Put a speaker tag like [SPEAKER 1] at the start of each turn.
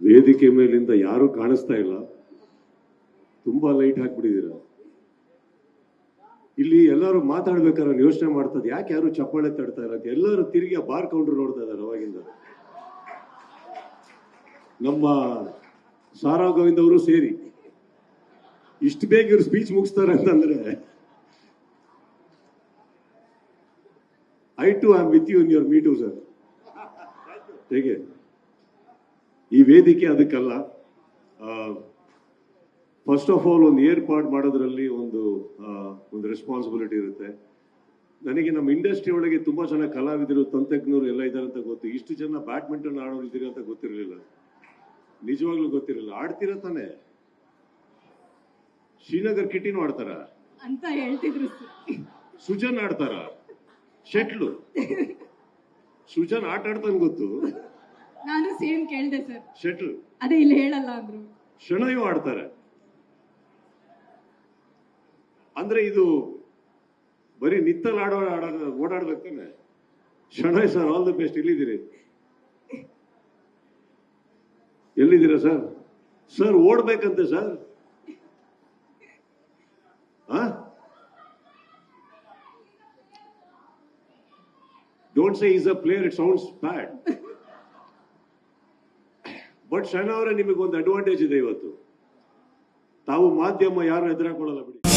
[SPEAKER 1] ವೇದಿಕೆ ಮೇಲಿಂದ ಯಾರು ಕಾಣಿಸ್ತಾ ಇಲ್ಲ. ತುಂಬಾ ಲೈಟ್ ಹಾಕ್ಬಿಟ್ಟಿದ್ದೀರ. ಇಲ್ಲಿ ಎಲ್ಲರೂ ಮಾತಾಡ್ಬೇಕಾದ್ರೆ ಯೋಚನೆ ಮಾಡ್ತದೆ ಯಾಕೆ ಯಾರು ಚಪ್ಪಾಳೆ ತಡ್ತಾ ಇಲ್ಲ ಎಲ್ಲರೂ ತಿರುಗಿ ಬಾರ್ ಕೌಂಟರ್ ನೋಡ್ತಾ ಇದಾರೆ ಅವಾಗಿಂದ. ನಮ್ಮ ಸಾರಾ ಗೋವಿಂದ್ ಅವರು ಸೇರಿ. ಇಷ್ಟು ಬೇಗ ಇವ್ರು ಸ್ಪೀಚ್ ಮುಗಿಸ್ತಾರೆ ಅಂತಂದ್ರೆ I too am with you in your me too sir ಹೇಗೆ? ಈ ವೇದಿಕೆ ಅದಕ್ಕಲ್ಲ. ಫಸ್ಟ್ ಆಫ್ ಆಲ್ ಒಂದು ಏರ್ಪಾಡು ಮಾಡೋದ್ರಲ್ಲಿ ಒಂದು ಒಂದು ರೆಸ್ಪಾನ್ಸಿಬಿಲಿಟಿ ಇರುತ್ತೆ. ನನಗೆ ನಮ್ಮ ಇಂಡಸ್ಟ್ರಿ ಒಳಗೆ ತುಂಬಾ ಜನ ಕಲಾವಿದರು ತಂತ್ರಜ್ಞರು ಎಲ್ಲ ಇದ್ದಾರೆ ಅಂತ ಗೊತ್ತು. ಇಷ್ಟು ಜನ ಬ್ಯಾಡ್ಮಿಂಟನ್ ಆಡೋರು ಇದ್ದೀರಿ ಅಂತ ಗೊತ್ತಿರಲಿಲ್ಲ. ನಿಜವಾಗ್ಲೂ ಗೊತ್ತಿರಲಿಲ್ಲ. ಆಡ್ತೀರ ತಾನೆ? ಶ್ರೀನಗರ್ ಕಿಟಿನೂ ಆಡ್ತಾರ?
[SPEAKER 2] ಅಂತ ಹೇಳ್ತಿದ್ರು
[SPEAKER 1] ಸುಜನ್ ಆಡ್ತಾರ? ಶೆಟ್ಲು? ಸುಜನ್ ಆಟ ಆಡ್ತಾನೆ ಗೊತ್ತು.
[SPEAKER 2] ನಾನು ಸೇಮ್ ಕೇಳ್ದೆ ಸರ್.
[SPEAKER 1] ಶೆಟ್ಲ್.
[SPEAKER 2] ಅದೇ ಇಲ್ಲಿ ಹೇಳಲ್ಲ ಅಂದ್ರು.
[SPEAKER 1] ಶಣಯು ಆಡ್ತಾರೆ. ಅಂದ್ರೆ ಇದು ಬರೀ ನಿತ್ತಲ್ ಆಡೋ ಆಡೋದು ಓಡಾಡ್ಬೇಕು ತಾನೆ? ಶಣಯ್ ಸರ್ ಆಲ್ ದ ಬೆಸ್ಟ್ ಎಲ್ಲಿದ್ದೀರಿ? ಎಲ್ಲಿದ್ದೀರಾ sir? Sir ಓಡ್ಬೇಕಂತೆ sir. Don't say is a player it sounds bad but Sharana ಅವರೇ ನಿಮಗೆ ಒಂದು ಅಡ್ವಾಂಟೇಜ್ ಇದೆ ಇವತ್ತು. ತಾವು ಮಾಧ್ಯಮ ಯಾರು ಎದುರಾಕೊಳ್ಳಲ್ಲ ಬಿಡಿ.